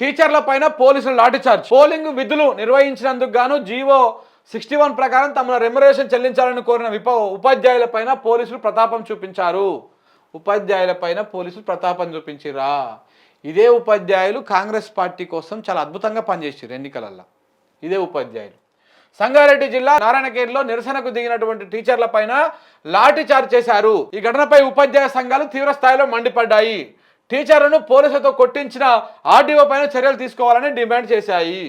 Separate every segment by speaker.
Speaker 1: టీచర్ల పైన పోలీసులు లాఠీచార్జ్ పోలింగ్ విధులు నిర్వహించినందుకు గాను జీవో సిక్స్టీ వన్ ప్రకారం తమ రెమ్యురేషన్ చెల్లించాలని కోరిన విప ఉపాధ్యాయులపైన పోలీసులు ప్రతాపం చూపించారు. ఉపాధ్యాయులపైన పోలీసులు ప్రతాపం చూపించిరా? ఇదే ఉపాధ్యాయులు కాంగ్రెస్ పార్టీ కోసం చాలా అద్భుతంగా పనిచేసారు ఎన్నికలల్లో. ఇదే ఉపాధ్యాయులు. సంగారెడ్డి జిల్లా నారాయణఖేడ్లో నిరసనకు దిగినటువంటి టీచర్ల పైన లాఠీ చార్జ్ చేశారు. ఈ ఘటనపై ఉపాధ్యాయ సంఘాలు తీవ్ర స్థాయిలో మండిపడ్డాయి. టీచర్లను పోలీసులతో కొట్టించిన ఆర్డీఓ పైన చర్యలు తీసుకోవాలని డిమాండ్ చేశాయి.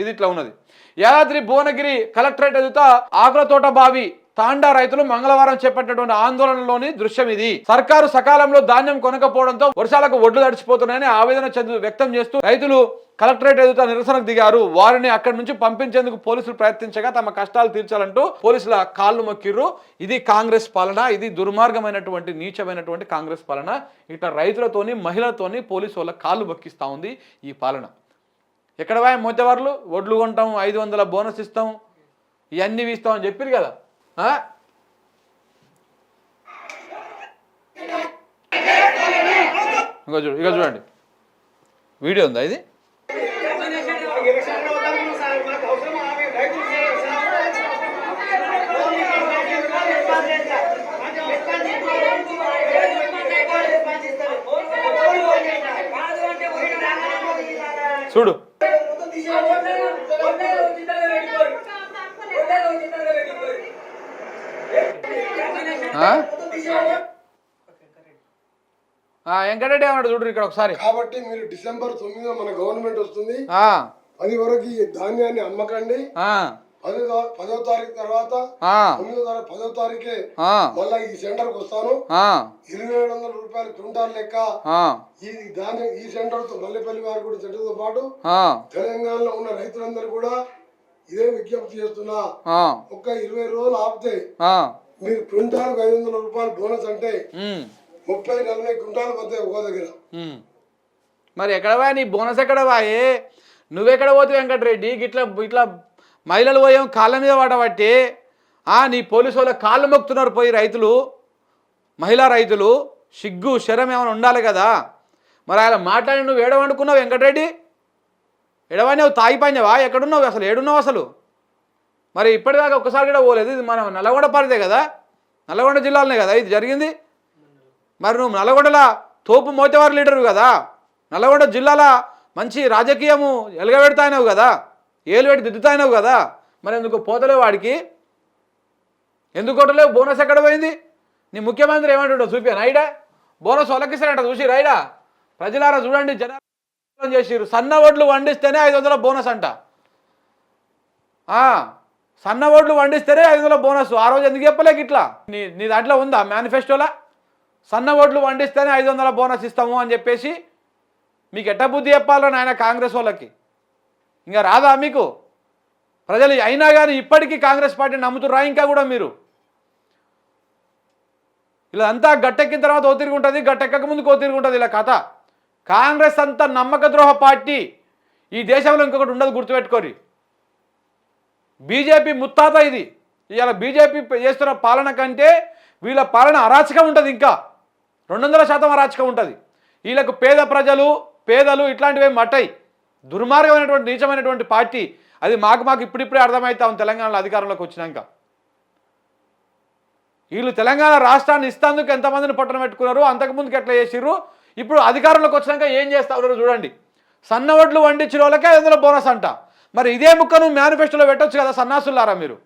Speaker 1: ఇది ఇట్లా ఉన్నది. యాదాద్రి భువనగిరి కలెక్టరేట్ ఎదుట ఆకుల తోట బావి తాండా రైతులు మంగళవారం చేపట్టినటువంటి ఆందోళనలోని దృశ్యం ఇది. సర్కారు సకాలంలో ధాన్యం కొనకపోవడంతో వర్షాలకు ఒడ్లు తడిచిపోతున్నాయని ఆవేదన చెందు వ్యక్తం చేస్తూ రైతులు కలెక్టరేట్ ఎదుట నిరసనకు దిగారు. వారిని అక్కడి నుంచి పంపించేందుకు పోలీసులు ప్రయత్నించగా తమ కష్టాలు తీర్చాలంటూ పోలీసుల కాళ్ళు మొక్కిర్రు. ఇది కాంగ్రెస్ పాలన ఇది దుర్మార్గమైనటువంటి నీచమైనటువంటి కాంగ్రెస్ పాలన. ఇట్లా రైతులతోని మహిళలతోని పోలీసు వాళ్ళ కాళ్ళు మొక్కిస్తూ ఉంది ఈ పాలన. ఎక్కడ వాయ మోతేవార్లు? వడ్లు కొంటాం ఐదు వందల బోనస్ ఇస్తాం ఇవన్నీ ఇస్తాం అని చెప్పారు కదా. ఆ? చూడు ఇక చూడండి. వీడియో ఉందా ఇది? చూడు ఆ? ఆ, వెంకటరెడ్డి. ఏమన్నాడు చూడు ఇక్కడ ఒకసారి.
Speaker 2: కాబట్టి మీరు డిసెంబర్ తొమ్మిదిన మన గవర్నమెంట్ వస్తుంది. పది వరకు ఈ ధాన్యాన్ని అమ్మకండి. పదో పదో తారీఖు తర్వాత తొమ్మిదో తారీఖు పదో తారీఖే మళ్ళా ఈ సెంటర్కి వస్తాను.
Speaker 1: ఆ,
Speaker 2: ఇరవై ఏడు వందల రూపాయలు క్వింటాల్ లెక్క ఈ ధాన్యం ఈ సెంటర్తో మల్లెపల్లి వారి కూడా సెంటర్తో పాటు తెలంగాణలో ఉన్న రైతులందరూ కూడా ఇదే విజ్ఞప్తి చేస్తున్నా. ఒక్క ఇరవై రోజులు ఆపితే మీరు క్వింటాల్ ఐదు వందల రూపాయలు బోనస్ అంటే ముప్పై నలభై క్వింటాలు పోతే ఒక దగ్గర.
Speaker 1: మరి ఎక్కడ నీ బోనస్ ఎక్కడ పోయే నువ్వెక్కడ పోతే వెంకటరెడ్డి? గిట్లా ఇట్లా మహిళలు పోయాం కాళ్ళ మీద పడబట్టి ఆ నీ పోలీసు వాళ్ళ కాళ్ళు మొక్కుతున్నారు పోయి రైతులు మహిళా రైతులు సిగ్గు శరం ఏమైనా ఉండాలి కదా? మరి ఆయన మాట్లాడి నువ్వు ఏడవనుకున్నావు వెంకటరెడ్డి? ఎడవని తాగి పనివా ఎక్కడున్నావు అసలు? ఏడున్నావు అసలు? మరి ఇప్పటిదాకా ఒక్కసారి కూడా పోలేదు. ఇది మనం నల్లగొండ పరిదే కదా? నల్లగొండ జిల్లాలోనే కదా ఇది జరిగింది? మరి నువ్వు నల్లగొండల తోపు మోతేవారి లీడరు కదా? నల్లగొండ జిల్లాల మంచి రాజకీయము ఎలగబెడతాయినవు కదా? ఏలు దిద్దుతాయినవు కదా? మరి ఎందుకు పోతలేవు వాడికి? ఎందుకు కొట్టలేవు? బోనస్ ఎక్కడ పోయింది? నీ ముఖ్యమంత్రి ఏమంటుండో చూపాను ఐడా బోనస్ ఒలకిస్తారంట చూసి రైడా ప్రజలారా చూడండి జనాలు చేసిరు సన్న ఓట్లు వండిస్తేనే ఐదు వందల బోనస్ అంట. సన్న ఓట్లు వండిస్తేనే ఐదు వందల బోనస్. ఆ రోజు ఎందుకు చెప్పలేక ఇట్లా నీ నీ దాంట్లో ఉందా మేనిఫెస్టోలా? సన్న ఓట్లు వండిస్తేనే ఐదు వందల బోనస్ ఇస్తాము అని చెప్పేసి మీకు ఎట్ట బుద్ధి చెప్పాలో నాయన కాంగ్రెస్ వాళ్ళకి? ఇంకా రాదా మీకు? ప్రజలు అయినా కానీ ఇప్పటికీ కాంగ్రెస్ పార్టీ నమ్ముతురా ఇంకా కూడా మీరు? ఇలా అంతా గట్టెక్కిన తర్వాత ఓతిరుగుంటుంది ఉంటుంది గట్టెక్కక ముందుకు ఓతిరుగుంటుంది ఉంటుంది ఇలా కథ. కాంగ్రెస్ అంతా నమ్మక ద్రోహ పార్టీ ఈ దేశంలో ఇంకొకటి ఉండదు గుర్తుపెట్టుకోరి. బీజేపీ ముత్తాత ఇది. ఇవాళ బీజేపీ చేస్తున్న పాలన కంటే వీళ్ళ పాలన అరాచకం ఉంటుంది ఇంకా. రెండు వందల శాతం అరాచకం ఉంటుంది. వీళ్ళకు పేద ప్రజలు పేదలు ఇట్లాంటివి మట్టయి దుర్మార్గమైనటువంటి నీచమైనటువంటి పార్టీ. అది మాకు మాకు ఇప్పుడిప్పుడే అర్థమవుతాం తెలంగాణలో అధికారంలోకి వచ్చినాక. వీళ్ళు తెలంగాణ రాష్ట్రాన్ని ఇస్తాందుకు ఎంతమందిని పట్టణం పెట్టుకున్నారు అంతకుముందుకు ఎట్లా చేసిర్రు? ఇప్పుడు అధికారంలోకి వచ్చినాక ఏం చేస్తారు చూడండి. సన్న వడ్లు వండించిన వాళ్ళకే ఐదు బోనస్ అంట. మరి ఇదే ముక్కను మేనిఫెస్టోలో పెట్టొచ్చు కదా సన్నాసులారా మీరు?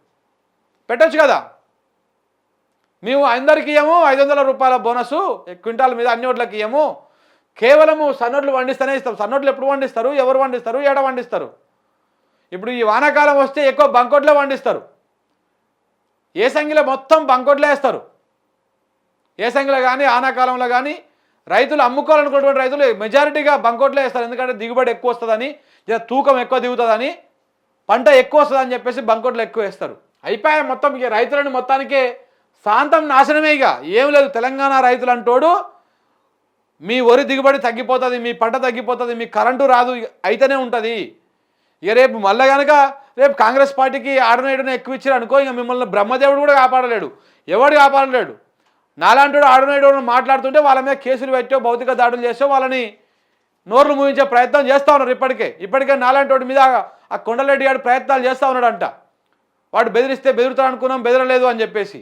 Speaker 1: పెట్టొచ్చు కదా? మేము అందరికీ ఇయ్యము ఐదు వందల రూపాయల బోనస్ క్వింటాల్ మీద అన్ని వడ్లకి ఇయ్యము. కేవలము సన్నోట్లు వండిస్తేనే ఇస్తాం. సన్నోట్లు ఎప్పుడు వండిస్తారు ఎవరు వండిస్తారు ఏడ వండిస్తారు ఇప్పుడు ఈ వానాకాలం వస్తే ఎక్కువ బంకోట్లే వండిస్తారు ఏ సంగిలో మొత్తం బంకోట్లే వేస్తారు? ఏ సంగిలో కానీ ఆనాకాలంలో కానీ రైతులు అమ్ముకోవాలనుకున్నటువంటి రైతులు మెజారిటీగా బంకోట్లో వేస్తారు. ఎందుకంటే దిగుబడి ఎక్కువ వస్తుందని జర తూకం ఎక్కువ దిగుతుందని పంట ఎక్కువ వస్తుందని చెప్పేసి బంకోట్లు ఎక్కువ వేస్తారు. అయిపోయా మొత్తం ఇక రైతులను మొత్తానికే శాంతం నాశనమే ఇక. ఏం లేదు తెలంగాణ రైతులు అంటోడు మీ వరి దిగుబడి తగ్గిపోతుంది మీ పంట తగ్గిపోతుంది మీ కరెంటు రాదు అయితేనే ఉంటుంది. ఇక రేపు మళ్ళీ కనుక రేపు కాంగ్రెస్ పార్టీకి ఆడనేయడం ఎక్కువ ఇచ్చారు అనుకో ఇక మిమ్మల్ని బ్రహ్మదేవుడు కూడా కాపాడలేడు. ఎవడు కాపాడలేడు? నాలాంటి ఆడనేయడం మాట్లాడుతుంటే వాళ్ళ మీద కేసులు పెట్టో భౌతిక దాడులు చేసో వాళ్ళని నోర్లు మూయించే ప్రయత్నం చేస్తూ ఉన్నారు ఇప్పటికే. ఇప్పటికే నాలాంటి వాడి మీద ఆ కొండలరెడ్డి గారు ప్రయత్నాలు చేస్తూ ఉన్నాడంట. వాడు బెదిరిస్తే బెదురుతా అనుకున్నాం బెదరలేదు అని చెప్పేసి.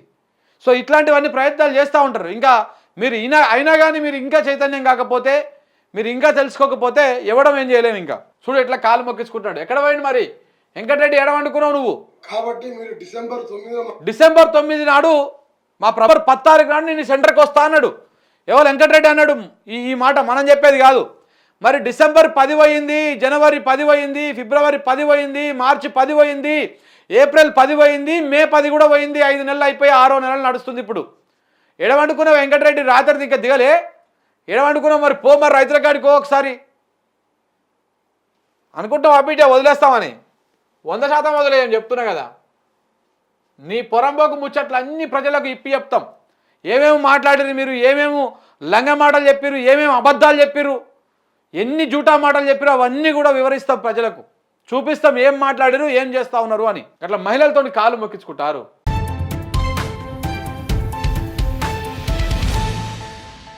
Speaker 1: సో ఇట్లాంటివన్నీ ప్రయత్నాలు చేస్తూ ఉంటారు. ఇంకా మీరు అయినా అయినా కానీ మీరు ఇంకా చైతన్యం కాకపోతే మీరు ఇంకా తెలుసుకోకపోతే ఇవ్వడం ఏం చేయలేము ఇంకా. చూడు ఎట్లా కాలు మొక్కించుకుంటాడు. ఎక్కడ పోయింది మరి? వెంకటరెడ్డి ఎడవండుకున్నావు నువ్వు?
Speaker 2: కాబట్టి మీరు డిసెంబర్ తొమ్మిదిన
Speaker 1: డిసెంబర్ తొమ్మిది నాడు మా ప్రభర్ పత్తారీఖు నాడు నేను సెంటర్కి వస్తా అన్నాడు. ఎవరు వెంకటరెడ్డి అన్నాడు ఈ ఈ మాట మనం చెప్పేది కాదు. మరి డిసెంబర్ పది పోయింది జనవరి పది పోయింది ఫిబ్రవరి పది పోయింది మార్చి పది పోయింది ఏప్రిల్ పది పోయింది మే పది కూడా పోయింది ఐదు నెలలు అయిపోయి ఆరో నెలలు నడుస్తుంది ఇప్పుడు. ఎడవండుకున్న వెంకటరెడ్డి రాత్రి ఇంకా దిగలే. ఎడవండుకున్నావు మరి పో మరి రైతుల కాడికి ఒకసారి. అనుకుంటాం అబ్బిటే వదిలేస్తామని. వంద శాతం వదిలేయని చెప్తున్నా కదా. నీ పొరంబోకు ముచ్చట్లు అన్ని ప్రజలకు ఇప్పి చెప్తాం. ఏమేమి మాట్లాడిరు మీరు? ఏమేమి లంగ మాటలు చెప్పిరు ఏమేమి అబద్ధాలు చెప్పిరు ఎన్ని జూటా మాటలు చెప్పిరు అవన్నీ కూడా వివరిస్తాం ప్రజలకు. చూపిస్తాం ఏం మాట్లాడిరు ఏం చేస్తా ఉన్నారు అని. అట్లా మహిళలతోని కాలు మొక్కించుకుంటారు.